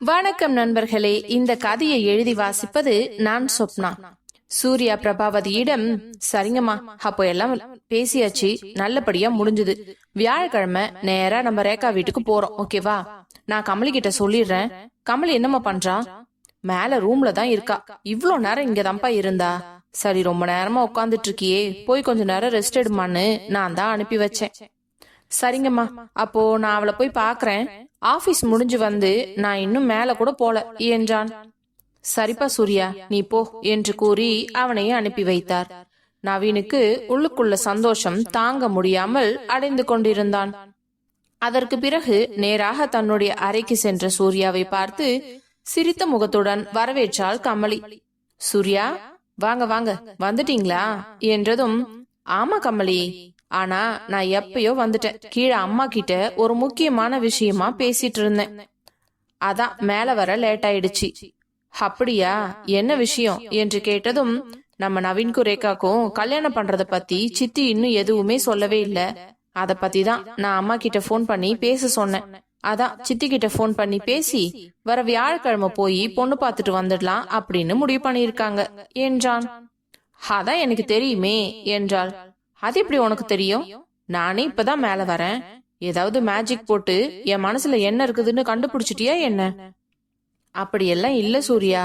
வணக்கம் நண்பர்களே இந்த கதையை எழுதி வாசிப்பது நான் சொப்னா. சூர்யா பிரபாவதியிடம் சரிங்கம்மா அப்போ எல்லாம் பேசியாச்சு நல்லபடியா முடிஞ்சது. வியாழக்கிழமை நேரா நம்ம ரேகா வீட்டுக்கு போறோம் ஓகேவா? நான் கமலி கிட்ட சொல்லிடுறேன். கமலி என்னம்மா பண்றா? மேல ரூம்ல தான் இருக்கா. இவ்வளோ நேரம் இங்க தான்ப்பா இருந்தா. சரி ரொம்ப நேரமா உட்காந்துட்டு இருக்கியே. போய் கொஞ்ச நேரம் ரெஸ்ட் எடுமான்னு நான் தான் அனுப்பி வச்சேன். சரிங்கம்மா. அப்போ நான் அவளை போய் பாக்குறேன் ஆபீஸ் முடிஞ்சு வந்து நான் இன்னும் மேல கூட போல என்றான். சரிப்பா சூர்யா நீ போ என்று கூறி அவனையே அனுப்பி வைத்தார். நவீனுக்கு உள்ளுக்குள்ள சந்தோஷம் தாங்க முடியாமல் அடைந்து கொண்டிருந்தான். அதற்கு பிறகு நேராக தன்னுடைய அறைக்கு சென்ற சூர்யாவை பார்த்து சிரித்த முகத்துடன் வரவேற்றாள் கமலி. சூர்யா வாங்க வாங்க வந்துட்டீங்களா? என்றதும் ஆமா கமலி. ஆனா நான் எப்பயோ வந்துட்டேன். கீழே அம்மா கிட்ட ஒரு முக்கியமான விஷயமா பேசிட்டு இருந்தேன். அதான் மேல வர லேட் ஆயிடுச்சு. அப்படியா? என்ன விஷயம்? என்று கேட்டதும் நம்ம நவீன் ரேகாக்கும் கல்யாணம் பண்றத பத்தி சித்தி இன்னும் எதுவுமே சொல்லவே இல்ல. அத பத்தி தான் நான் அம்மா கிட்ட ஃபோன் பண்ணி பேச சொன்னேன். அதான் சித்தி கிட்ட ஃபோன் பண்ணி பேசி வர வியாழக்கிழமை போய் பொண்ணு பார்த்துட்டு வந்துடலாம் அப்படின்னு முடிவு பண்ணியிருக்காங்க என்றான். அதான் எனக்கு தெரியுமே என்றாள். அது எப்படி உனக்கு தெரியும்? நானே இப்பதான் மேல வரேன். ஏதாவது மேஜிக் போட்டு என் மனசுல என்ன இருக்குதுன்னு கண்டுபிடிச்சிட்டியா என்ன? அப்படியெல்லாம் இல்ல சூர்யா.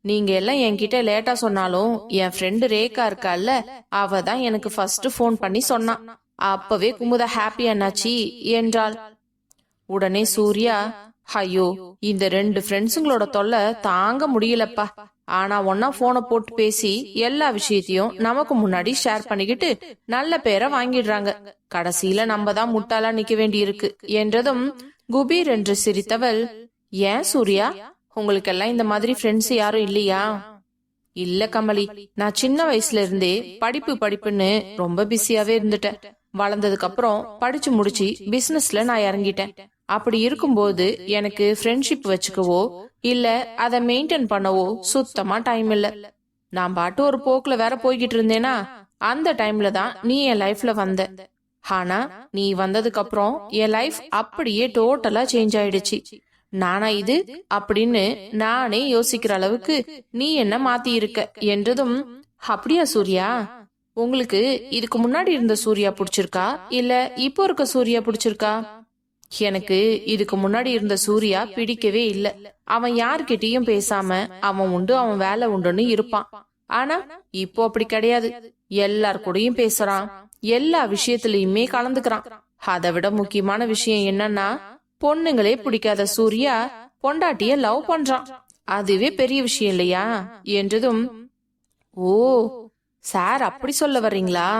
நீங்க எல்லாம் என்கிட்ட லேட்டா சொன்னாலும் என் ஃப்ரெண்டு ரேகா இருக்கால்ல அவ தான் எனக்கு ஃபர்ஸ்ட் ஃபோன் பண்ணி சொன்னான். அப்பவே குமுதா ஹாப்பி என்னாச்சி என்றாள். உடனே சூர்யா ஐயோ இந்த ரெண்டு ஃப்ரெண்ட்ஸுங்களோட தொல்லை தாங்க முடியலப்பா. ஆனா ஒன்னா போனை போட்டு பேசி எல்லா விஷயத்தையும் நமக்கு முன்னாடி ஷேர் பண்ணிக்கிட்டு நல்ல பேரை வாங்கிடுறாங்க. கடைசியில நம்ம தான் முட்டாளா நிக்க வேண்டியிருக்கு. என்றதும் குபீர் என்று சிரித்தவள் ஏன் சூர்யா? உங்களுக்கெல்லாம் இந்த மாதிரி ஃப்ரெண்ட்ஸ் யாரும் இல்லையா? இல்ல கமலி. நான் சின்ன வயசுல இருந்தே படிப்பு படிப்புன்னு ரொம்ப பிஸியாவே இருந்துட்டேன். வளர்ந்ததுக்கு அப்புறம் படிச்சு முடிச்சு பிசினஸ்ல நான் இறங்கிட்டேன். அப்படி இருக்கும்போது எனக்கு ஃப்ரெண்ட்ஷிப் வச்சுக்கவோ இல்ல அதை மெயின்டைன் பண்ணவோ சுத்தமா டைம் இல்ல. நான் பாட்டு ஒரு போக்குல வேற போய்கிட்டு இருந்தேனா அந்த டைம்ல தான் நீ என் லைஃப்ல வந்த. ஆனா நீ வந்ததுக்கு அப்புறம் என் லைஃப் அப்படியே டோட்டலா சேஞ்ச் ஆயிடுச்சு. நானா இது அப்படின்னு நானே யோசிக்கிற அளவுக்கு நீ என்ன மாத்தி இருக்க என்றதும் அப்படியா சூர்யா? உங்களுக்கு இதுக்கு முன்னாடி இருந்த சூர்யா பிடிச்சிருக்கா? இல்ல இப்போ இருக்க சூர்யா பிடிச்சிருக்கா? எனக்கு இதுக்கு முன்னாடி இருந்த சூர்யா பிடிக்கவே இல்ல. அவன் யார்கிட்டயும் பேசாம அவன் உண்டு அவன் வேலை உண்டுன்னு இருப்பான். ஆனா இப்போ அப்படி கிடையாது. எல்லார் கூடயும் பேசுறான். எல்லா விஷயத்திலயுமே கலந்துக்கிறான். அதை விட முக்கியமான விஷயம் என்னன்னா பொண்ணுங்களே பிடிக்காத சூர்யா பொண்டாட்டிய லவ் பண்றான். அதுவே பெரிய விஷயம் இல்லையா? என்றதும் ஓ சார் அப்படி சொல்ல வர்றீங்களா?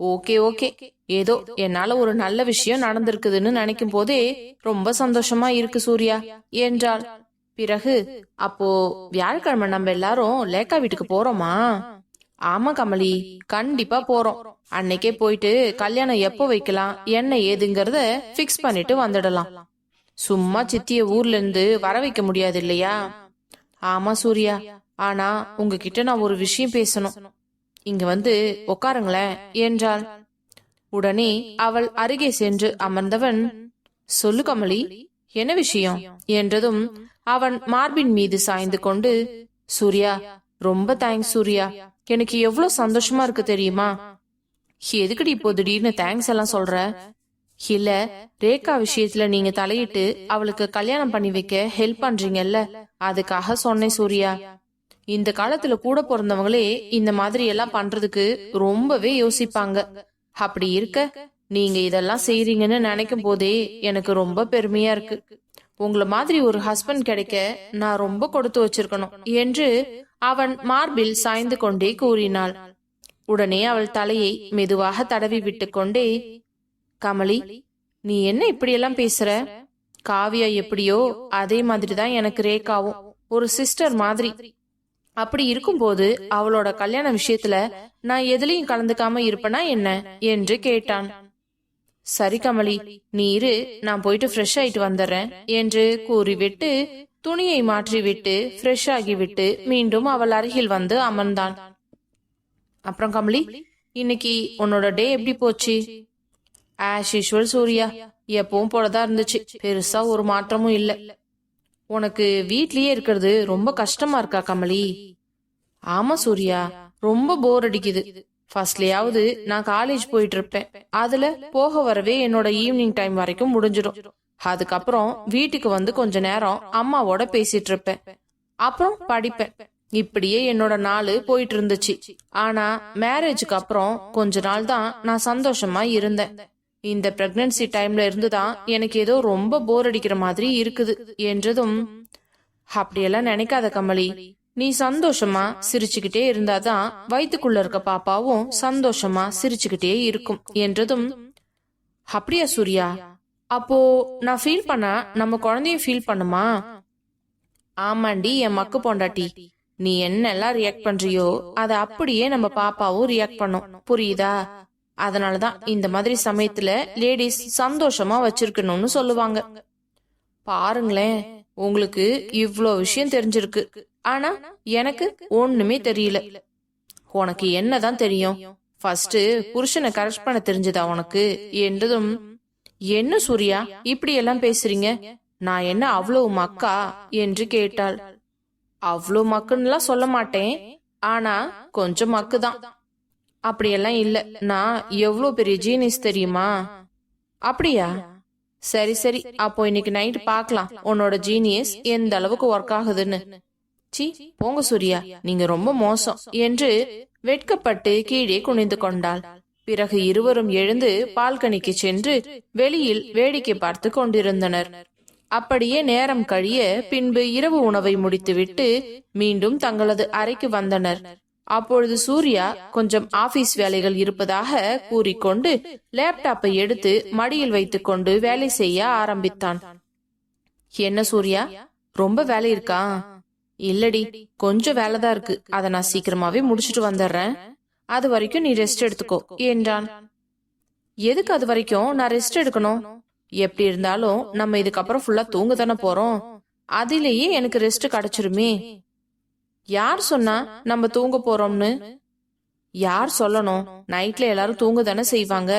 Okay okay. ஏதோ என்னால ஒரு நல்ல விஷயம் நடந்திருக்குதுன்னு நினைக்கும் போதே ரொம்ப சந்தோஷமா இருக்கு சூர்யா. என்றாள். பிறகு அப்போ வியாழக்கிழமை நம்ம எல்லாரும் லேக்கா வீட்டுக்கு போறோமா? ஆமா கமலி. கண்டிப்பா போறோம். அன்னைக்கே போயிட்டு கல்யாணம் எப்போ வைக்கலாம் என்ன ஏதுங்கறத ஃபிக்ஸ் பண்ணிட்டு வந்துடலாம். சும்மா சித்திய ஊர்ல இருந்து வர வைக்க முடியாது இல்லையா? ஆமா சூர்யா. ஆனா உங்ககிட்ட நான் ஒரு விஷயம் பேசணும். இங்க வந்து உட்காருங்களேன் என்றாள். உடனே அவள் அருகே சென்று அமர்ந்தவன் சொல்லு கமலி என்ன விஷயம்? என்றதும் அவன் மார்பின் மீது சாய்ந்து கொண்டு சூர்யா ரொம்ப தேங்க்ஸ் சூர்யா. எனக்கு எவ்வளவு சந்தோஷமா இருக்கு தெரியுமா? எதுக்குடி இப்போ திடீர்னு தேங்க்ஸ் எல்லாம் சொல்ற? இல்ல ரேகா விஷயத்துல நீங்க தலையிட்டு அவளுக்கு கல்யாணம் பண்ணி வைக்க ஹெல்ப் பண்றீங்கல்ல அதுக்காக சொன்னேன் சூர்யா. இந்த காலத்துல கூட பிறந்தவங்களே இந்த மாதிரி எல்லாம் பண்றதுக்கு ரொம்பவே யோசிப்பாங்க. அப்படி இருக்க நீங்க இதெல்லாம் செய்றீங்கன்னு நினைக்கும் போதே எனக்கு ரொம்ப பெருமையா இருக்கு. உங்களை மாதிரி ஒரு ஹஸ்பண்ட் கிடைக்க நான் ரொம்ப கொடுத்து வச்சிருக்கணும் என்று அவன் மார்பில் சாய்ந்து கொண்டே கூறினாள். உடனே அவள் தலையை மெதுவாக தடவி விட்டு கொண்டே கமலி நீ என்ன இப்படியெல்லாம் பேசுற? காவியா எப்படியோ அதே மாதிரி தான் எனக்கு ரேகாவும். ஒரு சிஸ்டர் மாதிரி. அப்படி இருக்கும்போது அவளோட கல்யாண விஷயத்துல நான் எதுலயும் கலந்துக்காம இருப்பனா என்ன? என்று கேட்டான். சரி கமலி நீ இரு நான் போயிட்டு ஃப்ரெஷ் ஆயிட்டு வந்துடுறேன் என்று கூறிவிட்டு துணியை மாற்றிவிட்டு ஃப்ரெஷ் ஆகிவிட்டு மீண்டும் அவள் அருகில் வந்து அமர்ந்தான். அப்புறம் கமலி இன்னைக்கு உன்னோட டே எப்படி போச்சு? ஆஷ் யூஷுவல் சூர்யா எப்பவும் போலதான் இருந்துச்சு. பெருசா ஒரு மாற்றமும் இல்லை. உனக்கு வீட்லயே இருக்கிறது ரொம்ப கஷ்டமா இருக்கா கமலி? ஆமா சூர்யா. ரொம்ப போர் அடிக்குது. ஃபர்ஸ்ட்லயாவது நான் காலேஜ் போயிட்டு இருப்பேன். அதுல போக வரவே என்னோட ஈவினிங் டைம் வரைக்கும் முடிஞ்சிடும். அதுக்கப்புறம் வீட்டுக்கு வந்து கொஞ்ச நேரம் அம்மாவோட பேசிட்டு இருப்பேன். அப்புறம் படிப்பேன். இப்படியே என்னோட நாள் போயிட்டு இருந்துச்சு. ஆனா மேரேஜுக்கு அப்புறம் கொஞ்ச நாள் தான் நான் சந்தோஷமா இருந்தேன். இந்த பிரெக்னன்சி டைம்ல இருந்துதான் எனக்கு ஏதோ ரொம்ப போர் அடிக்கிற மாதிரி இருக்குது என்றதும் அப்படியெல்லாம் நினைக்காத கமலி. நீ சந்தோஷமா சிரிச்சுக்கிட்டே இருந்தாதான் வயிற்றுக்குள்ள இருக்க பாப்பாவும் சந்தோஷமா சிரிச்சுக்கிட்டே இருக்கும் என்றதும் அப்படியா சூர்யா? அப்போ நான் ஃபீல் பண்ணா நம்ம குழந்தைய ஃபீல் பண்ணுமா? ஆமாண்டி என் மக்கு பொண்டாட்டி. நீ என்னெல்லாம் ரியாக்ட் பண்றியோ அத அப்படியே நம்ம பாப்பாவும் ரியாக்ட் பண்ணும். புரியுதா? அதனாலதான் இந்த மாதிரி சமயத்துல லேடிஸ் சந்தோஷமா வச்சிருக்கணும்னு சொல்லுவாங்க. பாருங்களேன் உங்களுக்கு இவ்ளோ விஷயம் தெரிஞ்சிருக்கு. ஆனா எனக்கு ஒண்ணுமே தெரியல. உனக்கு என்னதான் தெரியும்? ஃபர்ஸ்ட் புருஷனை கரெக்ட் பண்ண தெரிஞ்சதா உனக்கு? என்றதும் என்ன சூர்யா? இப்படி எல்லாம் பேசுறீங்க? நான் என்ன அவ்வளவு மக்கா என்று கேட்டாள். அவ்வளோ மக்குன்னுலாம் சொல்ல மாட்டேன். ஆனா கொஞ்சம் மக்கு தான் அப்படியெல்லாம் இல்ல. நான் எவ்வளோ பெரிய ஜீனிஸ் தெரியுமா? அப்படியா? சரி சரி. அப்போ இன்னைக்கு நைட் பார்க்கலாம். உன்னோட ஜீனியஸ் எந்த அளவுக்கு ஒர்க் ஆகுதுன்னு. சி போங்க சூர்யா. நீங்க ரொம்ப மோசம். என்று வெட்கப்பட்டு கீழே குனிந்து கொண்டாள். பிறகு இருவரும் எழுந்து பால்கனிக்கு சென்று வெளியில் வேடிக்கை பார்த்து கொண்டிருந்தனர். அப்படியே நேரம் கழிய பின்பு இரவு உணவை முடித்துவிட்டு மீண்டும் தங்களது அறைக்கு வந்தனர். அப்பொழுது சூர்யா கொஞ்சம் ஆபீஸ் வேலைகள் இருப்பதாக கூறிக்கொண்டு லேப்டாப்பை எடுத்து மடியில் வைத்துக்கொண்டு வேலை செய்ய ஆரம்பித்தான். என்ன சூர்யா? ரொம்ப வேலை இருக்கா? இல்லடி கொஞ்சம் வேலைதான் இருக்கு. அதை நான் சீக்கிரமாவே முடிச்சிட்டு வந்துடுறேன். அது வரைக்கும் நீ ரெஸ்ட் எடுத்துக்கோ என்றான். எதுக்கு அது வரைக்கும்? நான் ரெஸ்ட் எடுக்கணும். எப்படி இருந்தாலும் நம்ம இதுக்கப்புறம் ஃபுல்லா தூங்க தானே போறோம். அதிலேயே எனக்கு ரெஸ்ட் கிடைச்சிருமே. யார் சொன்னா நம்ம தூங்க போறோம்னு? யார் சொல்லணும்? நைட்ல எல்லாரும் தூங்க தானே செய்வாங்க.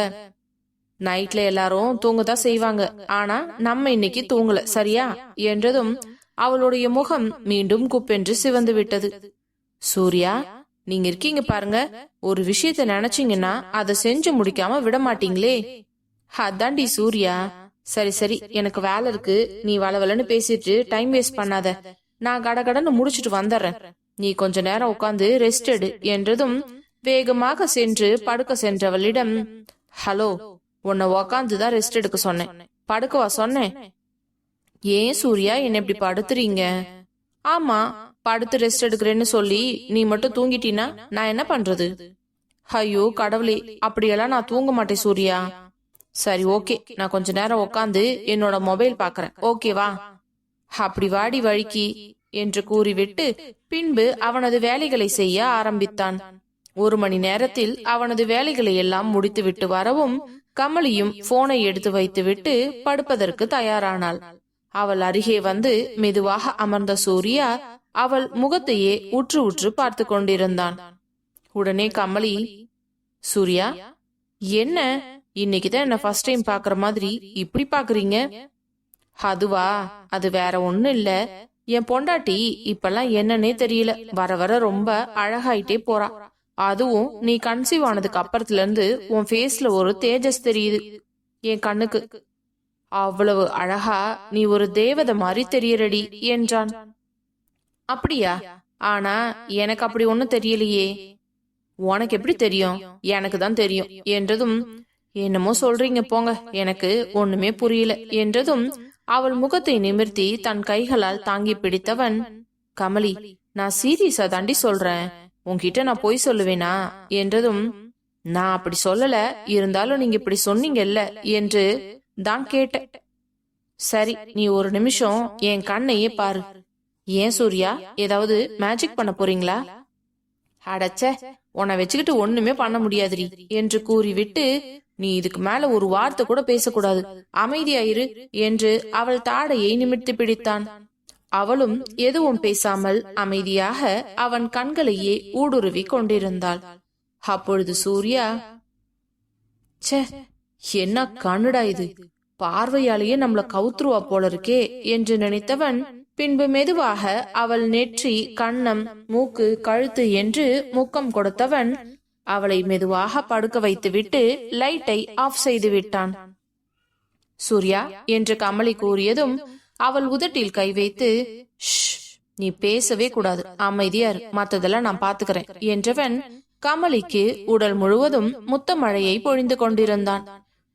நைட்ல எல்லாரும் தூங்க தான் செய்வாங்க. ஆனா நம்ம இன்னைக்கு தூங்கல சரியா? என்றதும் அவளுடைய முகம் மீண்டும் குப்பென்று சிவந்து விட்டது. சூர்யா நீங்க இருக்கீங்க பாருங்க. ஒரு விஷயத்த நினைச்சீங்கன்னா அதை செஞ்சு முடிக்காம விட மாட்டீங்களே. அதாண்டி சூர்யா. சரி சரி எனக்கு வேலை இருக்கு. நீ வளவலன்னு பேசிட்டு டைம் வேஸ்ட் பண்ணாத. நான் கடகடன்னு முடிச்சிட்டு வந்துடுறேன் நீ கொஞ்ச நேரம் உட்காந்து ரெஸ்ட் எடு என்றதும் வேகமாக சென்று படுக்க சென்றவளிடம் ஹலோ உன்னை உக்காந்து தான் ரெஸ்ட் எடுக்க சொன்னேன். படுக்கவா சொன்னேன்? ஏன் சூர்யா என்ன இப்படி படுத்துறீங்க? ஆமா படுத்து ரெஸ்ட் எடுக்கிறேன்னு சொல்லி நீ மட்டும் தூங்கிட்டீனா நான் என்ன பண்றது? ஐயோ கடவுளே அப்படியெல்லாம் நான் தூங்க மாட்டேன் சூர்யா. சரி ஓகே நான் கொஞ்ச நேரம் உட்காந்து என்னோட மொபைல் பாக்குறேன். ஓகேவா? அப்படி வாடி வழிக்கு என்று கூறிவிட்டு பின்பு அவனது வேலைகளை செய்ய ஆரம்பித்தான். ஒரு மணி நேரத்தில் அவனது வேலைகளை எல்லாம் முடித்துவிட்டு வரவும் கமலியும் போனை எடுத்து வைத்துவிட்டு படுப்பதற்கு தயாரானாள். அவள் அருகே வந்து மெதுவாக அமர்ந்த சூர்யா அவள் முகத்தையே உற்று உற்று பார்த்து கொண்டிருந்தான். உடனே கமலி சூர்யா என்ன? இன்னைக்குதான் என்ன ஃபர்ஸ்ட் டைம் பாக்குற மாதிரி இப்படி பாக்குறீங்க அதுவா அது வேற ஒண்ணும் இல்ல. என் பொண்டாட்டி இப்பெல்லாம் என்னன்னே தெரியல. வர வர ரொம்ப அழகாயிட்டே போறா. அதுவும் நீ கன்சீவ் ஆனதுக்கு அப்புறத்துல இருந்து உன் ஃபேஸ்ல ஒரு தேஜஸ் தெரியுது. என் கண்ணுக்கு. அவ்வளவு அழகா நீ ஒரு தேவதை மாதிரி தெரியறடி என்றான். அப்படியா? ஆனா எனக்கு அப்படி ஒண்ணும் தெரியலையே. உனக்கு எப்படி தெரியும்? எனக்கு தான் தெரியும். என்றதும் என்னமோ சொல்றீங்க போங்க. எனக்கு ஒண்ணுமே புரியல. என்றதும் அவள் முகத்தை நிமிர்த்தி தன் கைகளால் தாங்கி பிடித்தவன் கமலி நான் சீரியஸா தாண்டி சொல்றேன். உன்கிட்ட நான் பொய் சொல்லுவேனா? என்றதும் நான் அப்படி சொல்லல. இருந்தாலும் நீங்க இப்படி சொன்னீங்கல்ல? என்று தான் கேட்டேன். சரி நீ ஒரு நிமிஷம் என் கண்ணையே பாரு. ஏன் சூர்யா ஏதாவது மேஜிக் பண்ண போறீங்களா? அடச்ச உன்னை வச்சுக்கிட்டு ஒண்ணுமே பண்ண முடியாதுரி என்று கூறிவிட்டு நீ இதுக்கு மேல ஒரு வார்த்தை கூட பேசக்கூடாது. அமைதியாயிரு என்று அவள் தாடையை நிமிர்த்தி பிடித்தான். அவளும் எதுவும் பேசாமல் அமைதியாக அவன் கண்களையே ஊடுருவி கொண்டிருந்தாள். அப்பொழுது சூர்யா ச்சே என்ன கண்ணுடா இது? பார்வையாலேயே நம்மள கவுத்துருவா போல இருக்கே என்று நினைத்தவன் பின்பு மெதுவாக அவள் நெற்றி கண்ணம் மூக்கு கழுத்து என்று முக்கம் கொடுத்தவன் அவளை மெதுவாக படுக்க வைத்துவிட்டு லைட்டை ஆஃப் செய்து விட்டான். சூர்யா என்று கமலி கூறியதும் அவள் உதட்டில் கை வைத்து நீ பேசவே கூடாது. அமைதியா மத்ததெல்லாம் நான் பாத்துக்கிறேன் என்றவன் கமலிக்கு உடல் முழுவதும் முத்த மழையை பொழிந்து கொண்டிருந்தான்.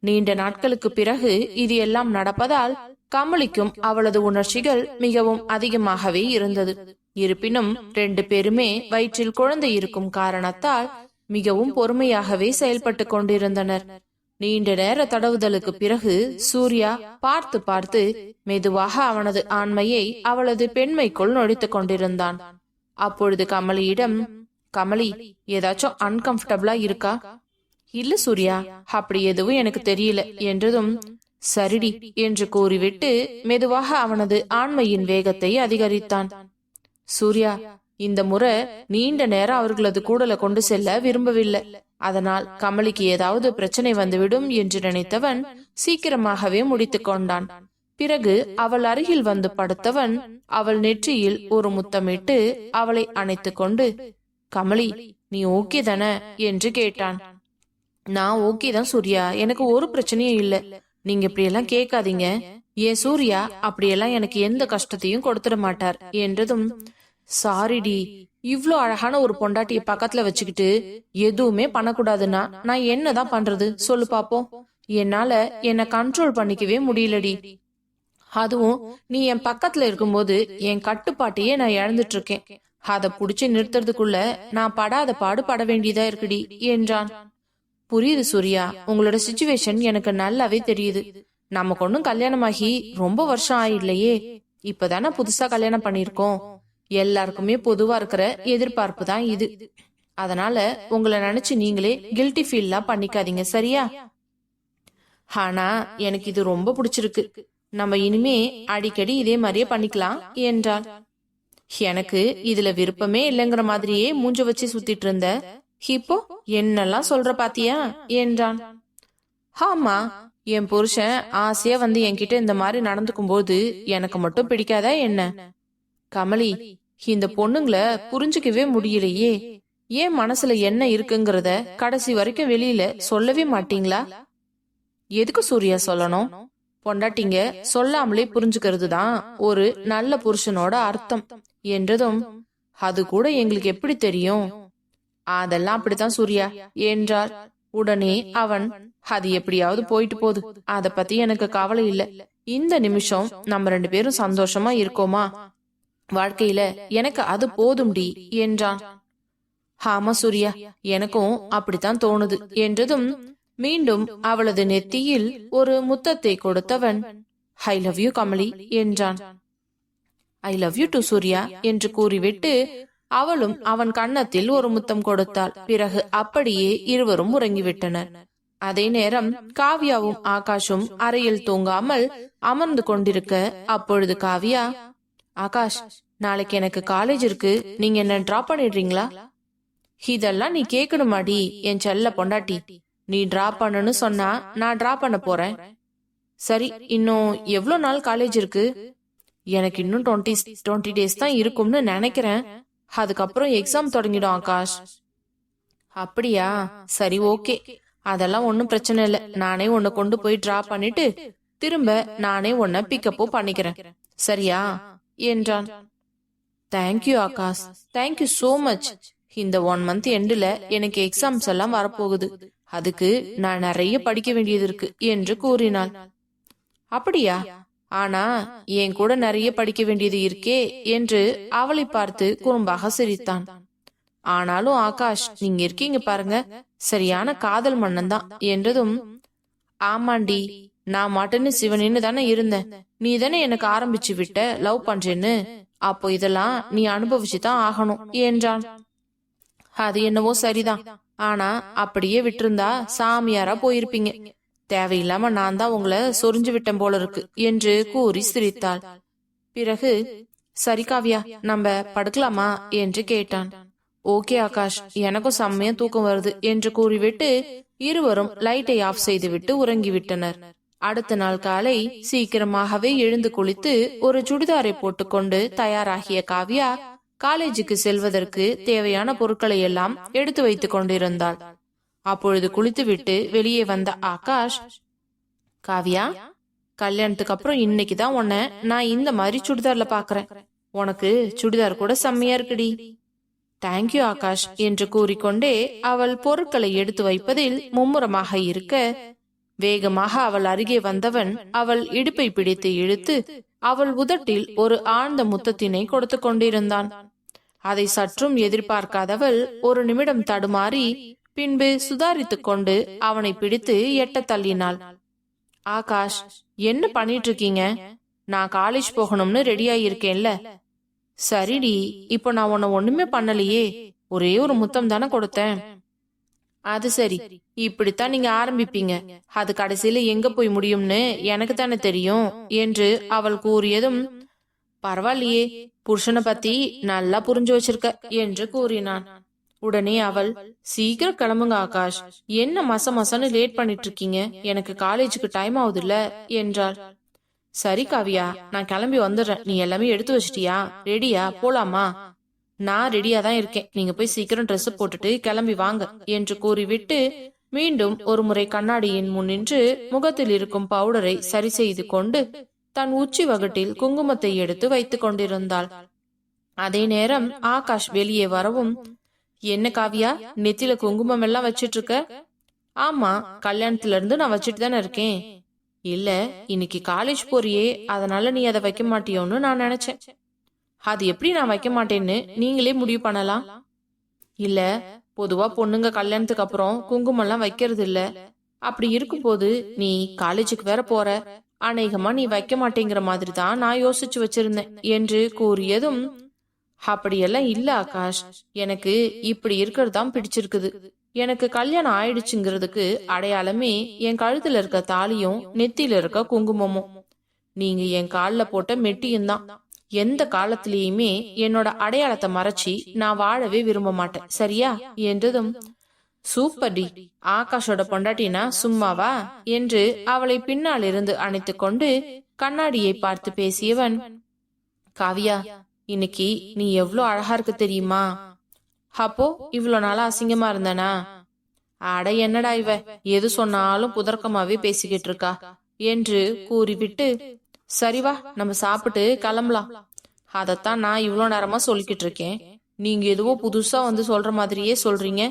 நீண்ட நாட்களுக்கு பிறகு இது எல்லாம் நடப்பதால் கமலிக்கும் அவளது உணர்ச்சிகள் மிகவும் அதிகமாகவே இருந்தது. இருப்பினும் ரெண்டு பேருமே வயிற்றில் குழந்தை இருக்கும் காரணத்தால் மிகவும் பொறுமையாகவே செயல்பட்டு கொண்டிருந்தனர். நீண்ட நேர தடவுதலுக்கு பிறகு சூர்யா பார்த்து பார்த்து மெதுவாக அவனது ஆண்மையை அவளது பெண்மைக்குள் நொடித்துக் கொண்டிருந்தான். அப்பொழுது கமலியிடம் கமலி ஏதாச்சும் அன்கம்ஃபர்டபுளா இருக்கா? இல்ல சூர்யா அப்படி எதுவும் எனக்கு தெரியல என்றதும் சரிடி என்று கூறிவிட்டு மெதுவாக அவனது ஆண்மையின் வேகத்தை அதிகரித்தான். சூர்யா இந்த முறை நீண்ட நேரம் அவர்களது கூடல கொண்டு செல்ல விரும்பவில்லை. அதனால் கமலிக்கு ஏதாவது பிரச்சனை வந்துவிடும் என்று நினைத்தவன் சீக்கிரமாகவே முடித்துக் கொண்டான். பிறகு அவள் அருகில் வந்து படுத்தவன் அவள் நெற்றியில் ஒரு முத்தமிட்டு அவளை அணைத்துக் கொண்டு கமலி நீ ஓகே தானே? என்று கேட்டான். நான் ஓகே தான் சூர்யா எனக்கு ஒரு பிரச்சனையும் இல்ல. நீங்க இப்படி எல்லாம் கேட்காதீங்க. ஏன் சூர்யா அப்படியெல்லாம் எனக்கு எந்த கஷ்டத்தையும் கொடுத்துட மாட்டார் என்றதும் சாரிடி இவ்ளோ அழகான ஒரு பொண்டாட்டிய பக்கத்துல வச்சுக்கிட்டு எதுவுமே பண்ணக்கூடாதுன்னா நான் என்னதான் பண்றது? சொல்லு பாப்போம். என்னால என்ன கண்ட்ரோல் பண்ணிக்கவே முடியலடி. அதுவும் நீ என் பக்கத்துல இருக்கும்போது என் கட்டுப்பாட்டையே நான் இழந்துட்டு இருக்கேன் அத புடிச்சு நிறுத்துறதுக்குள்ள நான் படாத பாடு பட வேண்டியதா இருக்குடி என்றான். புரியுது சூர்யா. உங்களோட சுச்சுவேஷன் எனக்கு நல்லாவே தெரியுது. நமக்கு ஒன்னும் கல்யாணமாகி ரொம்ப வருஷம் ஆயிடலையே இப்பதானே புதுசா கல்யாணம் பண்ணிருக்கோம் எல்லாருக்குமே பொதுவா இருக்கிற எதிர்பார்ப்பு தான் இது. அதனால உங்களை நினைச்சு நீங்களே கில்ட்டி ஃபீல்லாம் பண்ணிக்காதீங்க சரியா? ஆனா எனக்கு இது ரொம்ப பிடிச்சிருக்கு. நம்ம இனிமே அடிக்கடி இதே மாதிரியே பண்ணிக்கலாம் என்றாள் எனக்கு இதுல விருப்பமே இல்லைங்கிற மாதிரியே மூஞ்ச வச்சு சுத்திட்டு இருந்த இப்போ என்னெல்லாம் சொல்ற பாத்தியா? என்றான். ஆமா என் புருஷன் ஆசையா வந்து என்கிட்ட இந்த மாதிரி நடந்துக்கும் போது எனக்கு மட்டும் பிடிக்காதா என்ன? கமலி இந்த பொண்ணுங்களை புரிஞ்சுக்கவே முடியலையே. ஏன் மனசுல என்ன இருக்குங்கிறத கடைசி வரைக்கும் வெளியில சொல்லவே மாட்டீங்களா? எதுக்கு சூர்யா சொல்லணும்? பொண்டாட்டிங்க சொல்லாமலே புரிஞ்சுக்கிறது தான் ஒரு நல்ல புருஷனோட அர்த்தம் என்றதும் அது கூட எங்களுக்கு எப்படி தெரியும்? அதெல்லாம் அப்படித்தான் சூர்யா என்றார் உடனே அவன் அது எப்படியாவது போயிட்டு போகுது. அத பத்தி எனக்கு கவலை இல்ல. இந்த நிமிஷம் நம்ம ரெண்டு பேரும் சந்தோஷமா இருக்கோமா? வாழ்க்கையில எனக்கு அது போதும்டி என்றான். ஆமா சூர்யா எனக்கும் அப்படித்தான் தோணுது என்றதும் மீண்டும் அவளது நெத்தியில் ஒரு முத்தத்தை கொடுத்தவன் ஐ லவ் யூ கமலி என்றான். I love you too Surya என்று கூறிவிட்டு அவளும் அவன் கன்னத்தில் ஒரு முத்தம் கொடுத்தாள். பிறகு அப்படியே இருவரும் உறங்கிவிட்டனர். அதே நேரம் காவ்யாவும் ஆகாஷும் அறையில் தூங்காமல் அமர்ந்து கொண்டிருக்க அப்பொழுது காவ்யா ஆகாஷ் நாளைக்கு எனக்கு காலேஜ் இருக்கு. நீங்க என்ன டிராப் பண்ணிடுறீங்களா? இதெல்லாம் நீ கேட்கணுமாடி என் செல்ல பொண்டாட்டி. நீ டிராப் பண்ணனு சொன்னா நான் டிராப் பண்ண போறேன். சரி இன்னும் எவ்வளவு நாள் காலேஜ் இருக்கு? எனக்கு இன்னும் டுவெண்ட்டி டுவெண்ட்டி டேஸ் தான் இருக்கும்னு நினைக்கிறேன். அதுக்கப்புறம் எக்ஸாம் தொடங்கிடும் ஆகாஷ். அப்படியா? சரி ஓகே. அதெல்லாம் ஒன்றும் பிரச்சனை இல்லை. நானே உன்னை கொண்டு போய் டிரா பண்ணிட்டு திரும்ப நானே உன்னை பிக்கப்பும் பண்ணிக்கிறேன். சரியா? என்றான். Thank you Akash thank you so much இந்த ஒன் மந்த் எண்டுல எனக்கு எக்ஸாம்ஸ் எல்லாம் வரப்போகுது. அதுக்கு நான் நிறைய படிக்க வேண்டியது இருக்கு என்று கூறினாள். அப்படியா? ஆனா என் கூட நிறைய படிக்க வேண்டியது இருக்கே என்று அவளை பார்த்து குறும்பாக சிரித்தான். ஆனாலும் ஆகாஷ் நீங்க இருக்கீங்க பாருங்க. சரியான காதல் மன்னன் தான் என்றதும் ஆமாண்டி. நான் மட்டுன்னு சிவனின்னு தானே இருந்தேன். நீ தானே எனக்கு ஆரம்பிச்சு விட்ட லவ் பண்றேன்னு. அப்போ இதெல்லாம் நீ அனுபவிச்சுதான் ஆகணும் என்றான். அது என்னவோ சரிதான். ஆனா அப்படியே விட்டிருந்தா சாமியாரா போயிருப்பீங்க. தேவையில்லாம நான் தான் உங்களை சொரிஞ்சு விட்டேன் போல இருக்கு என்று கூறி சிரித்தாள். பிறகு சரி காவ்யா நம்ம படுக்கலாமா? என்று கேட்டான். ஓகே ஆகாஷ் எனக்கும் செம்மையா தூக்கம் வருது என்று கூறிவிட்டு இருவரும் லைட்டை ஆஃப் செய்துவிட்டு உறங்கிவிட்டனர். அடுத்த நாள் காலை சீக்கிரமாகவே எழுந்து குளித்து ஒரு சுடிதாரை போட்டுக்கொண்டு தயாராகிய காவ்யா காலேஜுக்கு செல்வதற்கு தேவையான பொருட்களை எல்லாம் எடுத்து வைத்துக் கொண்டிருந்தாள். அப்பொழுது குளித்துவிட்டு வெளியே வந்த ஆகாஷ் காவ்யா கல்யாணத்துக்கு அப்புறம் இன்னைக்கு தான் உன்னை நான் இந்த மாதிரி சுடிதார்ல பாக்குறேன். உனக்கு சுடிதார் கூட செம்மையா இருக்குடி. தேங்க்யூ ஆகாஷ் என்று கூறிக்கொண்டே அவள் பொருட்களை எடுத்து வைப்பதில் மும்முரமாக இருக்க வேகமாக அவள் அருகே வந்தவன் அவள் இடுப்பை பிடித்து இழுத்து அவள் உதட்டில் ஒரு ஆழ்ந்த முத்தத்தினை கொடுத்து கொண்டிருந்தான். அதை சற்றும் எதிர்பார்க்காதவள் ஒரு நிமிடம் தடுமாறி பின்பு சுதாரித்துக் கொண்டு அவனை பிடித்து எட்ட தள்ளினாள். ஆகாஷ் என்ன பண்ணிட்டு இருக்கீங்க நான் காலேஜ் போகணும்னு ரெடியாயிருக்கேன்ல சரிடி இப்போ நான் உன்னை ஒண்ணுமே பண்ணலையே. ஒரே ஒரு முத்தம் தானே கொடுத்தேன். அது சரி. இப்படித்தான் நீங்க ஆரம்பிப்பீங்க. அது கடைசியில எங்க போய் முடியும்னு எனக்கு தானே தெரியும் என்று அவள் கூறியதும் பரவாயில்லையே புருஷனை பத்தி நல்லா புரிஞ்சு வச்சிருக்க என்று கூறினான். உடனே அவள் சீக்கிரம் கிளம்புங்க ஆகாஷ். என்ன மச மசன்னு லேட் பண்ணிட்டு இருக்கீங்க எனக்கு காலேஜுக்கு டைம் ஆகுதுல்ல என்றாள். சரி காவியா நான் கிளம்பி வந்துடுறேன். நீ எல்லாமே எடுத்து வச்சிட்டியா? ரெடியா போலாமா? நான் ரெடியா தான் இருக்கேன். நீங்க போய் சீக்கிரம் ட்ரெஸ் போட்டுட்டு கிளம்பி வாங்க என்று கூறிவிட்டு மீண்டும் ஒரு முறை கண்ணாடியின் முன் நின்று முகத்தில் இருக்கும் பவுடரை சரி செய்து கொண்டு தன் உச்சி வகுட்டில் குங்குமத்தை எடுத்து வைத்துக் கொண்டிருந்தாள். அதே நேரம் ஆகாஷ் வெளியே வரவும் என்ன காவியா நெத்தில குங்குமம் எல்லாம் வச்சிட்டு இருக்க ஆமா கல்யாணத்துல இருந்து நான் வச்சிட்டு தானே இருக்கேன். இல்ல இன்னைக்கு காலேஜ் போறியே அதனால நீ அதை வைக்க மாட்டியோன்னு நான் நினைச்சேன். அது எப்படி நான் வைக்க மாட்டேன்னு நீங்களே முடிவு பண்ணலாம். இல்ல பொதுவா பொண்ணுங்க கல்யாணத்துக்கு அப்புறம் குங்குமம்லாம் வைக்கிறது இல்ல. அப்படி இருக்கும்போது நீ காலேஜுக்கு வேற போற. அநேகமா நீ வைக்க மாட்டேங்கிற மாதிரி தான் நான் யோசிச்சு வச்சிருந்தேன் என்று கூறியதும் அப்படியெல்லாம் இல்ல ஆகாஷ். எனக்கு இப்படி இருக்கிறது தான் பிடிச்சிருக்குது. எனக்கு கல்யாணம் ஆயிடுச்சுங்கிறதுக்கு அடையாளமே என் கழுத்துல இருக்க தாலியும் நெத்தியில இருக்க குங்குமமும். நீங்க என் கால்ல போட்ட மெட்டியும் தான். எந்த காலத்திலேயுமே என்னோட அடையாளத்தை மறைச்சி நான் வாழவே விரும்ப மாட்டேன். சரியா? என்றதும் சூப்பர் டி. ஆகாஷோட பொண்டாட்டினா சும்மாவா? என்று அவளை பின்னால் இருந்து அணைத்து கொண்டு கண்ணாடியை பார்த்து பேசியவன் காவியா இன்னைக்கு நீ எவ்வளவு அழகா இருக்கு தெரியுமா? அப்போ இவ்வளவு நாளா அசிங்கமா இருந்தனா? அட என்னடா இவ? எது சொன்னாலும் புதர்க்கமாவே பேசிக்கிட்டு இருக்கா? என்று கூறிவிட்டு சரிவா நம்ம சாப்பிட்டு கிளம்பலாம். அதத்தான் நான் இவ்வளோ நேரமா சொல்லிக்கிட்டு இருக்கேன். நீங்க எதுவோ புதுசா வந்து சொல்ற மாதிரியே சொல்றீங்க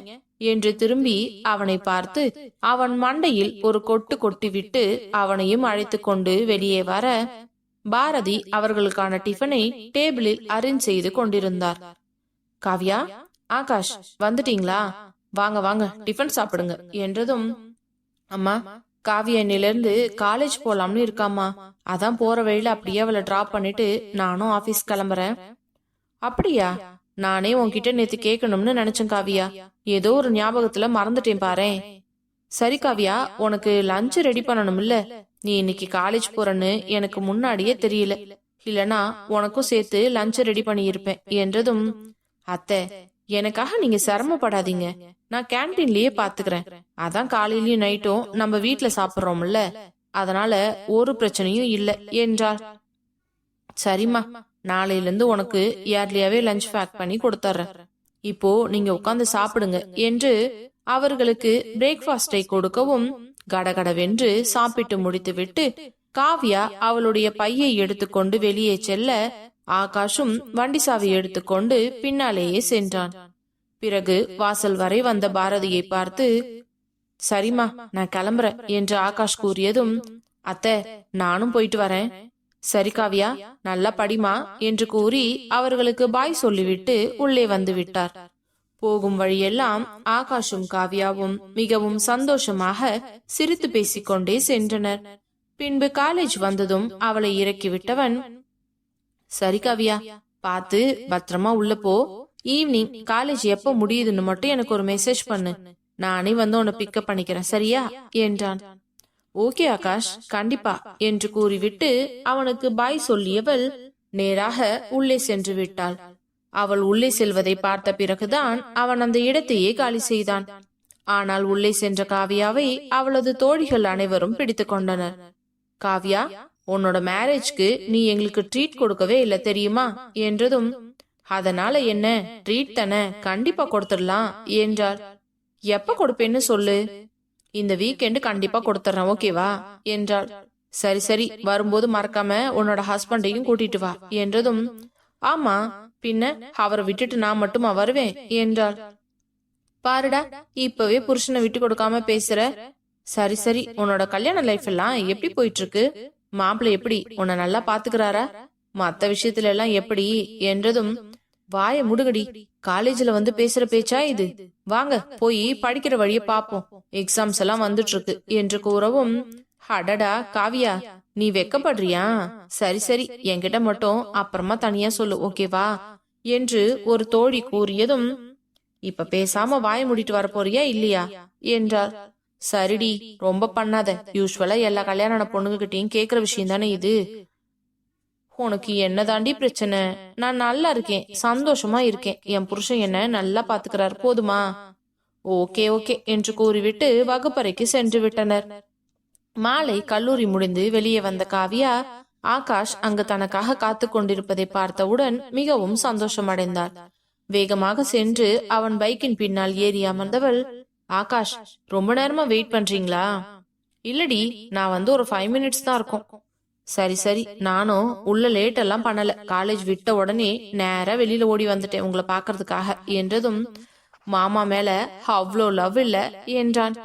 என்று திரும்பி அவனை பார்த்து அவன் மண்டையில் ஒரு கொட்டு கொட்டிவிட்டு அவனையும் அழைத்து கொண்டு வெளியே வர பாரதி அவர்களுக்கான டிஃபனை டேபிளில் அரேஞ்ச் செய்து கொண்டிருந்தார். காவ்யா ஆகாஷ் வந்துட்டீங்களா? வாங்க வாங்க டிஃபன் சாப்பிடுங்க என்றதும் அம்மா காவியா இன்னிலிருந்து காலேஜ் போலாம்னு இருக்காமா அதான் போற வழியில அப்படியே அவளை டிராப் பண்ணிட்டு நானும் ஆபீஸ் கிளம்புறேன். அப்படியா? நானே உன்கிட்ட நேத்து கேட்கணும்னு நினைச்சேன் காவியா. ஏதோ ஒரு ஞாபகத்துல மறந்துட்டேன் பாரேன் சரி காவியா உனக்கு லஞ்ச் ரெடி பண்ணணும்ல? நீ இன்னைக்கு காலேஜ் போறன்னு எனக்கு முன்னாடியே தெரியல. இல்லனா உனக்கும் சேர்த்து லஞ்ச் ரெடி பண்ணியிருப்பேன் என்றதும் அத்தை எனக்காக நீங்க சிரமப்படாதீங்க. நான் கேன்டீன்லயே பாத்துக்கிறேன். அதான் காலையிலயும் நைட்டும் நம்ம வீட்டுல சாப்பிடுறோம்ல. அதனால ஒரு பிரச்சனையும் இல்ல என்றார் சரிம்மா நாளையில இருந்து உனக்கு ஏர்லியாவே லஞ்ச் பேக் பண்ணி கொடுத்துட்றேன் இப்போ நீங்க உட்காந்து சாப்பிடுங்க என்று அவர்களுக்கு பிரேக்ஃபாஸ்டை கொடுக்கவும் கடகடவென்று சாப்பிட்டு முடித்துவிட்டு காவ்யா அவளுடைய பையை எடுத்துக்கொண்டு வெளியே செல்ல ஆகாஷும் வண்டி சாவி எடுத்துக்கொண்டு பின்னாலேயே சென்றான். பிறகு வாசல் வரை வந்த பாரதியை பார்த்து சரிம்மா நான் கிளம்புறேன் என்று ஆகாஷ் கூறியதும் அத்தை நானும் போயிட்டு வரேன். சரி காவ்யா நல்லா படிமா என்று கூறி அவர்களுக்கு பாய் சொல்லிவிட்டு உள்ளே வந்து விட்டார். போகும் வழியெல்லாம் ஆகாஷும் காவியாவும் மிகவும் சந்தோஷமாக சிரித்து பேசிக்கொண்டே சென்றனர். பின்பு காலேஜ் வந்ததும் அவளை இறக்கிவிட்டவன் சரி காவியா பார்த்து பத்திரமா உள்ள போ. ஈவினிங் காலேஜ் எப்ப முடியுதுன்னு மட்டும் எனக்கு ஒரு மெசேஜ் பண்ணு. நானே வந்து உன்னை பிக்கப் பண்ணிக்கிறேன் சரியா? என்றான். ஓகே ஆகாஷ் கண்டிப்பா என்று கூறிவிட்டு அவனுக்கு பாய் சொல்லியவள் நேராக உள்ளே சென்று விட்டாள். அவள் உள்ளே செல்வதை பார்த்த பிறகுதான் அவன் அந்த இடத்தையே காலி செய்தான். ஆனால் உள்ளே சென்ற காவியாவை அவளது தோழிகள் அனைவரும் பிடித்துக் கொண்டனர். காவ்யா உன்னோட மேரேஜ்க்கு நீ எங்களுக்கு ட்ரீட் கொடுக்கவே இல்ல தெரியுமா? என்றதும் அதனால என்ன? ட்ரீட் தானே கண்டிப்பா கொடுத்துடலாம் என்றார். எப்ப கொடுப்பேன்னு சொல்லு. இந்த வீக்கெண்டு கண்டிப்பா கொடுத்துறேன் ஓகேவா என்றாள் சரி சரி வரும்போது மறக்காம உன்னோட ஹஸ்பண்டையும் கூட்டிட்டு வா என்றதும் ஆமா பின்ன அவரை விட்டுட்டு நான் மட்டுமா வருவேன்? என்றாள் பாருடா இப்பவே புருஷனை விட்டு கொடுக்காம பேசுற. சரி சரி உன்னோட கல்யாண லைஃப் எல்லாம் எப்படி போயிட்டு இருக்கு? மாப்பிள்ளை எப்படி உன்னை நல்லா பாத்துக்கிறாரா? மத்த விஷயத்துல எல்லாம் எப்படி என்றதும் வாய முடுகடி காலேஜ்ல வந்து பேசுற பேச்சா இது? வாங்க போய் படிக்கிற வழிய பாப்போம். எக்ஸாம்ஸ் எல்லாம் வந்துட்டு இருக்கு என்று கூறவும் அடடா காவியா நீ வெக்கப்படுறியா? சரி சரி என்கிட்ட மட்டும் அப்புறமா தனியா சொல்லு ஓகேவா? என்று ஒரு தோழி கூறியதும் இப்ப பேசாம வாய மூடிட்டு வர போறியா இல்லையா? என்றார். சரிடி ரொம்ப பண்ணாத. யூஸ்வலா எல்லா கல்யாண பொண்ணுங்க கிட்டயும் கேக்குற விஷயம் தானே இது? உனக்கு என்ன தாண்டி பிரச்சனை? நான் நல்லா இருக்கேன் சந்தோஷமா இருக்கேன். என் புருஷன் என்ன நல்லா பாத்துக்கிறார் போதுமா? ஓகே ஓகே என்று கூறிவிட்டு வகுப்பறைக்கு சென்று விட்டனர். மாலை கல்லூரி முடிந்து வெளியே வந்த காவியா ஆகாஷ் அங்கு தனக்காக காத்து கொண்டிருப்பதை பார்த்தவுடன் மிகவும் சந்தோஷமடைந்தாள். வேகமாக சென்று அவன் பைக்கின் பின்னால் ஏறி அமர்ந்தவள் ஆகாஷ் ரொம்ப நேரமா வெயிட் பண்றீங்களா? இல்லடி நான் வந்து ஒரு ஃபைவ் மினிட்ஸ் தான் இருக்கும். சரி சரி நானும் உள்ள லேட் எல்லாம் பண்ணல. காலேஜ் விட்ட உடனே நேரா வெளியில ஓடி வந்துட்டேன் உங்களை பாக்குறதுக்காக என்றதும் மாமா மேல அவ்வளோ லவ் இல்ல என்றான்.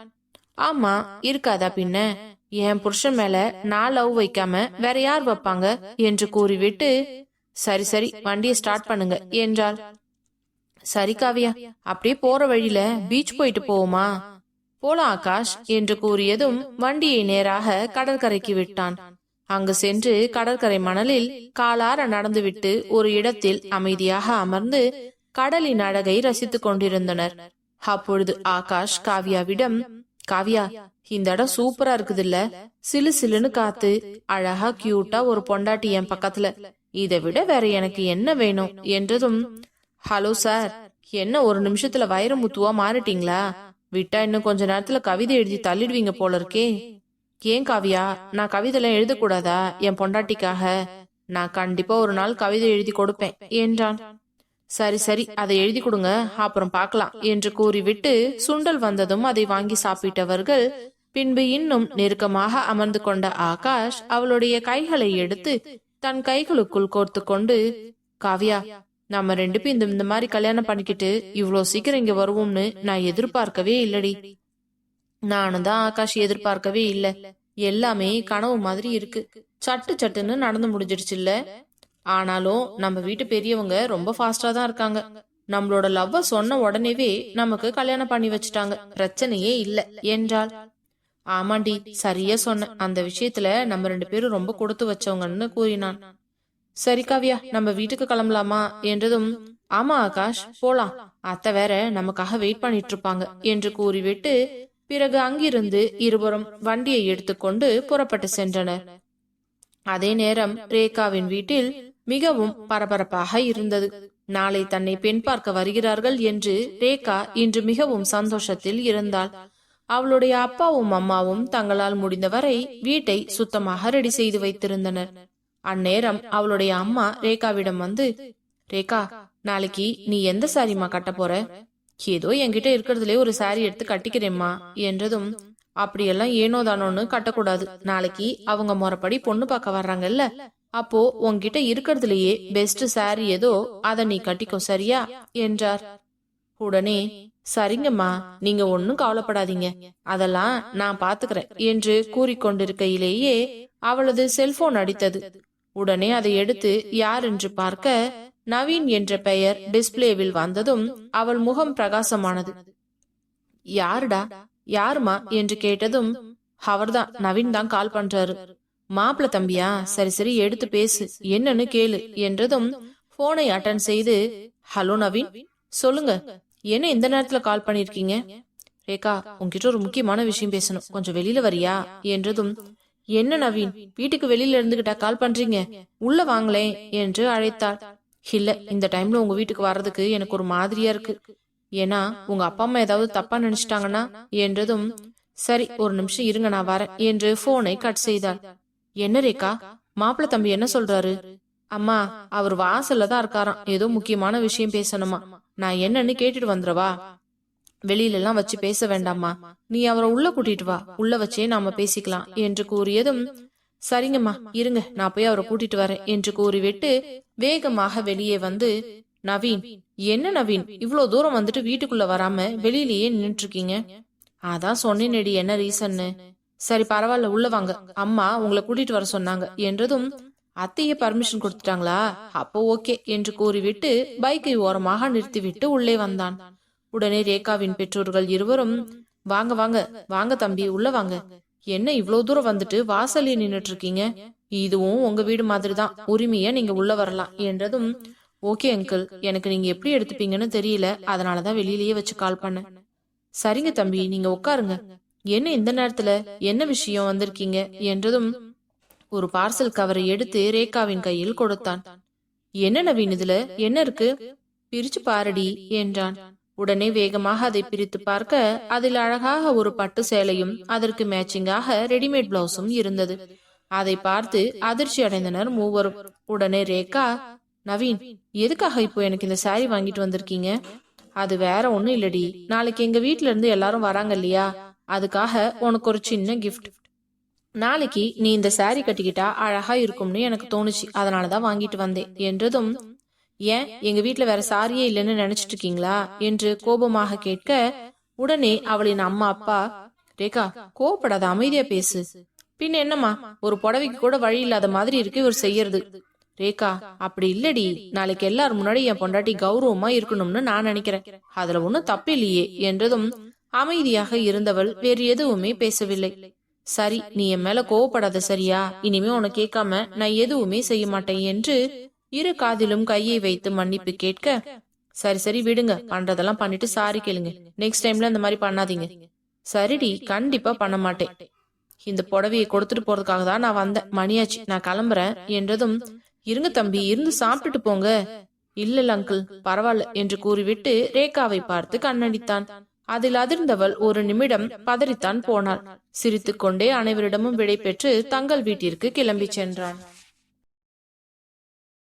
ஆமா இருக்காதா பின்ன? என் புருஷன் மேல நான் லவ் வைக்காம வேற யார் வைப்பாங்க? என்று கூறிவிட்டு சரி சரி வண்டியை ஸ்டார்ட் பண்ணுங்க என்றாள் சரி காவியா அப்படியே போற வழியில பீச் போயிட்டு போவோமா? போலாம் ஆகாஷ் என்று கூறியதும் வண்டியை நேராக கடற்கரைக்கு விட்டான். அங்கு சென்று கடற்கரை மணலில் காலார நடந்துவிட்டு ஒரு இடத்தில் அமைதியாக அமர்ந்து கடலின் அழகை ரசித்துக் கொண்டிருந்தனர். அப்பொழுது ஆகாஷ் காவியாவிடம் காவியா இந்த இடம் சூப்பரா இருக்குதுல்ல. சிலு சிலுன்னு காத்து அழகா கியூட்டா ஒரு பொண்டாட்டி என் பக்கத்துல. இதை விட வேற எனக்கு என்ன வேணும்? என்றதும் ஹலோ சார் என்ன ஒரு நிமிஷத்துல வைரமுத்துவா மாறிட்டீங்களா? விட்டா இன்னும் கொஞ்ச நேரத்துல கவிதை எழுதி தள்ளிடுவீங்க போல இருக்கே. ஏன் காவியா? நான் கவிதைலாம் எழுதக்கூடாதா என் பொண்டாட்டிக்காக. நான் கண்டிப்பா ஒரு நாள் கவிதை எழுதி கொடுப்பேன் என்றான். சரி சரி அதை எழுதி கொடுங்க. அப்புறம் பார்க்கலாம் என்று கூறிவிட்டு சுண்டல் வந்ததும் அதை வாங்கி சாப்பிட்டவர்கள் பின்பு இன்னும் நெருக்கமாக அமர்ந்து கொண்ட ஆகாஷ் அவளுடைய கைகளை எடுத்து தன் கைகளுக்குள் கோர்த்து கொண்டு காவியா நம்ம ரெண்டு பேரும் இந்த இந்த மாதிரி கல்யாணம் பண்ணிக்கிட்டு இவ்வளோ சீக்கிரம் இங்க வருவோம்னு நான் எதிர்பார்க்கவே இல்லடி. நானும் தான் ஆகாஷ் எதிர்பார்க்கவே இல்ல. எல்லாமே கனவு மாதிரி இருக்கு. சட்டு சட்டுன்னு நடந்து முடிஞ்சிடுச்சு இல்ல. ஆனாலும் நம்ம வீட்டு பெரியவங்க ரொம்ப ஃபாஸ்டா தான் இருக்காங்க. நம்மளோட லவ்வ சொன்ன உடனேவே நமக்கு கல்யாணம் பண்ணி வச்சுட்டாங்க. பிரச்சனையே இல்ல. என்றால் ஆமாண்டி சரியா சொன்ன. அந்த விஷயத்துல நம்ம ரெண்டு பேரும் ரொம்ப கொடுத்து வச்சவங்கன்னு கூறினான். சரி காவியா நம்ம வீட்டுக்கு கிளம்பலாமா? என்றதும் ஆமா ஆகாஷ் போலாம். அத்தை வேற நமக்காக வெயிட் பண்ணிட்டு இருப்பாங்க என்று கூறிவிட்டு பிறகு அங்கிருந்து இருவரும் வண்டியை எடுத்துக்கொண்டு புறப்பட்டு சென்றனர். அதே நேரம் ரேகாவின் வீட்டில் மிகவும் பரபரப்பாக இருந்தது. நாளை தன்னை பெண் பார்க்க வருகிறார்கள் என்று ரேகா இன்று மிகவும் சந்தோஷத்தில் இருந்தாள். அவளுடைய அப்பாவும் அம்மாவும் தங்களால் முடிந்தவரை வீட்டை சுத்தமாக ரெடி செய்து வைத்திருந்தனர். அந்நேரம் அவளுடைய அம்மா ரேகாவிடம் வந்து ரேகா நாளைக்கு நீ எந்த சாரிம்மா கட்ட போற? ஏதோ என்கிட்ட இருக்கிறதுலே ஒரு சாரி எடுத்து கட்டிக்கிறேம்மா என்றதும் அப்படியெல்லாம் ஏனோ தானோன்னு கட்டக்கூடாது. நாளைக்கு அவங்க முறைப்படி பொண்ணு பார்க்க வர்றாங்கல்ல அப்போ உன்கிட்ட இருக்கிறதுலயே பெஸ்ட் சாரி ஏதோ அத நீ கட்டிக்கோ சரியா? என்றார். உடனே சரிங்கம்மா நீங்க ஒன்னும் கவலைப்படாதீங்க. அதெல்லாம் நான் பாத்துக்கிறேன் என்று கூறிக்கொண்டிருக்கையிலேயே அவளது செல்போன் அடித்தது. உடனே அதை எடுத்து யார் என்று பார்க்க? நவீன் என்ற பெயர் டிஸ்பிளேவில் வந்ததும் அவள் முகம் பிரகாசமானது. யாருடா? யாருமா? என்று கேட்டதும் அவர்தான் நவீன் தான் கால் பண்றாரு. மாப்பிள தம்பியா? சரி சரி எடுத்து பேசு. என்னன்னு கேளு. என்றதும் போனை அட்டன் செய்து ஹலோ நவீன் சொல்லுங்க. என்ன இந்த நேரத்துல கால் பண்ணிருக்கீங்க? ரேகா உங்ககிட்ட ஒரு முக்கியமான விஷயம் பேசணும். கொஞ்சம் வெளியில வரியா? என்றதும் என்ன நவீன்? வீட்டுக்கு வெளியில இருந்துகிட்டா கால் பண்றீங்க? உள்ள வாங்களேன் என்று அழைத்தாள். இல்ல இந்த டைம்ல உங்க வீட்டுக்கு வர்றதுக்கு எனக்கு ஒரு மாதிரியா இருக்கு. ஏன்னா உங்க அப்பா அம்மா ஏதாவது தப்பா நினைச்சிட்டாங்கன்னா என்றதும் சரி ஒரு நிமிஷம் இருங்க நான் வரேன் என்று போனை கட் செய்தாள். என்ன ரேகா? மாப்பிள்ள தம்பி என்ன சொல்றாரு? அம்மா அவர் வாசல்ல தான் இருக்காராம். ஏதோ முக்கியமான விஷயம் பேசணுமா? நான் என்னன்னு கேட்டுட்டு வந்துடவா? வெளியில எல்லாம் வச்சு பேச வேண்டாம்மா. நீ அவரை உள்ள கூட்டிட்டு வா. உள்ள வச்சே நாம பேசிக்கலாம் என்று கூறியதும் சரிங்கம்மா இருங்க நான் போய் அவரை கூட்டிட்டு வரேன் என்று கூறிவிட்டு வேகமாக வெளியே வந்து நவீன் என்ன நவீன்? இவ்வளவு தூரம் வந்துட்டு வீட்டுக்குள்ள வராம வெளியிலேயே நின்னுட்டு இருக்கீங்க அதான் சொன்னேனேடி என்ன ரீசன்னு. சரி பரவாயில்ல உள்ள வாங்க. அம்மா உங்களை கூட்டிட்டு வர சொன்னாங்க என்றதும் அத்தைய பர்மிஷன் கொடுத்துட்டாங்களா? அப்போ ஓகே என்று கூறிவிட்டு பைக்கை ஓரமாக நிறுத்திவிட்டு உள்ளே வந்தான். உடனே ரேகாவின் பெற்றோர்கள் இருவரும் வாங்க வாங்க வாங்க தம்பி உள்ள வாங்க. என்ன இவ்வளவு தூரம் வந்துட்டு வாசல்ல நின்னுட்டு இருக்கீங்க இதுவும் உங்க வீடு மாதிரி தான் உரிமையா நீங்க உள்ள வரலாம். என்றதும் ஓகே அங்கிள். எனக்கு நீங்க எப்படி எடுத்துப்பீங்கன்னு தெரியல. அதனாலதான் வெளியிலேயே வச்சு கால் பண்ணேன். சரிங்க தம்பி நீங்க உட்காருங்க. என்ன இந்த நேரத்துல? என்ன விஷயம் வந்திருக்கீங்க? என்றதும் ஒரு பார்சல் கவரை எடுத்து ரேகாவின் கையில் கொடுத்தான். என்ன நவீன் இதுல? என்ன இருக்கு? பிரிச்சு பாரடி என்றான். உடனே வேகமாக அதை பிரித்து பார்க்க அதில் அழகாக ஒரு பட்டு சேலையும் அதற்கு மேட்சிங்காக ரெடிமேட் பிளவுஸும் இருந்தது. அதை பார்த்து அதிர்ச்சி அடைந்தனர் மூவரும். உடனே ரேகா நவீன் எதுக்காக இப்போ எனக்கு இந்த சாரி வாங்கிட்டு வந்திருக்கீங்க? அது வேற ஒண்ணும் இல்லடி. நாளைக்கு எங்க வீட்ல இருந்து எல்லாரும் வராங்க இல்லையா? அதுக்காக உனக்கு ஒரு சின்ன கிஃப்ட் நாளைக்கு நீ இந்த சாரி கட்டிக்கிட்டா அழகா இருக்கும்னு எனக்கு தோணுச்சு. அதனாலதான் வாங்கிட்டு வந்தேன். என்றதும் ஏன் எங்க வீட்டுல வேற சாரியே இல்லைன்னு நினைச்சிட்டு இருக்கீங்களா என்று கோபமாக கேட்க உடனே அவளின் அம்மா அப்பா ரேகா கோபப்படாத அமைதியா பேசு. பின் என்னம்மா ஒரு புடவைக்கு கூட வழி இல்லாத மாதிரி இருக்கு இவர் செய்யறது. ரேகா அப்படி இல்லடி. நாளைக்கு எல்லாரும் முன்னாடி என் பொண்டாட்டி கௌரவமா இருக்கணும்னு நான் நினைக்கிறேன். அதுல ஒண்ணும் தப்பு இல்லையே என்றதும் அமைதியாக இருந்தவள் வேறு எதுவுமே பேசவில்லை. சரி நீ என் மேல கோவப்படாத சரியா? இனிமே உன்னை கேட்காம நான் எதுவுமே செய்ய மாட்டேன் என்று இரு காதிலும் கையை வைத்து மன்னிப்பு கேட்க சரி சரி விடுங்க. பண்றதெல்லாம் பண்ணிட்டு சாரி கேளுங்க. நெக்ஸ்ட் டைம்ல இந்த மாதிரி பண்ணாதீங்க. சரிடி கண்டிப்பா பண்ண மாட்டேன். இந்த புடவையை கொடுத்துட்டு போறதுக்காக தான் நான் வந்தேன். மணியாச்சு நான் கிளம்புறேன். என்றதும் இருங்க தம்பி இருந்து சாப்பிட்டுட்டு போங்க. இல்ல இல்ல அங்கிள். பரவாயில்ல. என்று கூறிவிட்டு ரேகாவை பார்த்து கண்ணடித்தான். அதில் அதிர்ந்தவள் ஒரு நிமிடம் பதறித்தான் போனாள். சிரித்துக்கொண்டே அனைவரிடமும் விடை பெற்று தங்கள் வீட்டிற்கு கிளம்பி சென்றான்.